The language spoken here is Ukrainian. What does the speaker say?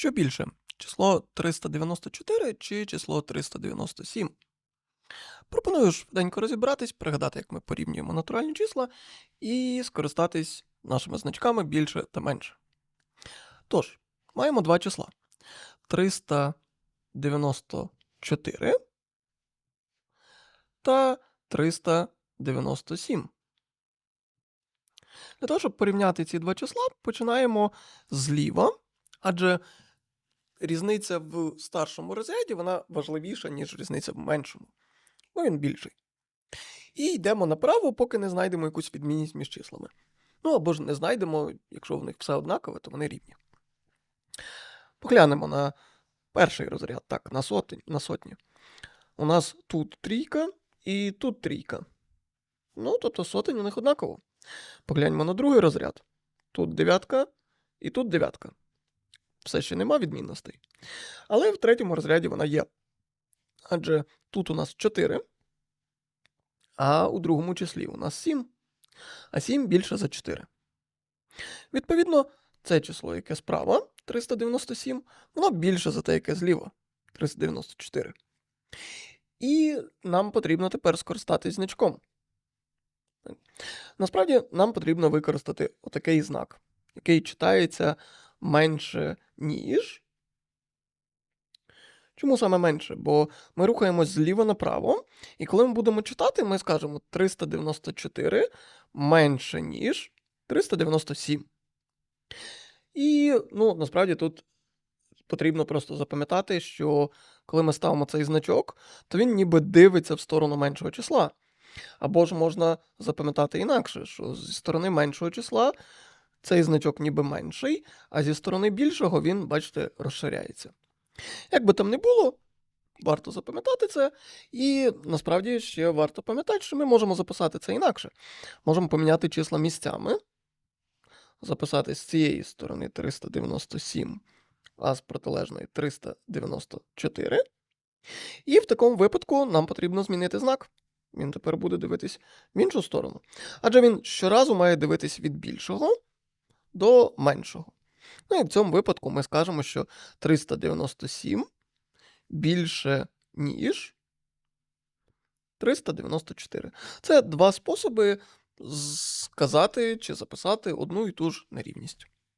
Що більше, число 394 чи число 397? Пропоную швиденько розібратись, пригадати, як ми порівнюємо натуральні числа, і скористатись нашими значками більше та менше. Тож, маємо два числа: 394 та 397. Для того, щоб порівняти ці два числа, починаємо зліва, адже різниця в старшому розряді вона важливіша, ніж різниця в меншому, бо він більший. І йдемо направо, поки не знайдемо якусь відмінність між числами. Ну або ж не знайдемо, якщо в них все однакове, то вони рівні. Поглянемо на перший розряд, так, на сотні. На сотні. У нас тут трійка і тут трійка. Ну, тобто сотень у них однаково. Погляньмо на другий розряд. Тут дев'ятка і тут дев'ятка. Все ще нема відмінностей. Але в третьому розряді вона є. Адже тут у нас 4, а у другому числі у нас 7, а 7 більше за 4. Відповідно, це число, яке справа 397, воно більше за те, яке зліва 394. І нам потрібно тепер скористатись значком. Насправді нам потрібно використати отакий знак, який читається менше, ніж. Чому саме менше? Бо ми рухаємось зліва направо, і коли ми будемо читати, ми скажемо 394 менше, ніж 397. І, ну, насправді тут потрібно просто запам'ятати, що коли ми ставимо цей значок, то він ніби дивиться в сторону меншого числа. Або ж можна запам'ятати інакше, що зі сторони меншого числа цей значок ніби менший, а зі сторони більшого він, бачите, розширяється. Як би там не було, варто запам'ятати це, і насправді ще варто пам'ятати, що ми можемо записати це інакше. Можемо поміняти числа місцями, записати з цієї сторони 397, а з протилежної 394. І в такому випадку нам потрібно змінити знак. Він тепер буде дивитись в іншу сторону. Адже він щоразу має дивитись від більшого до меншого. Ну і в цьому випадку ми скажемо, що 397 більше, ніж 394. Це два способи сказати чи записати одну і ту ж нерівність.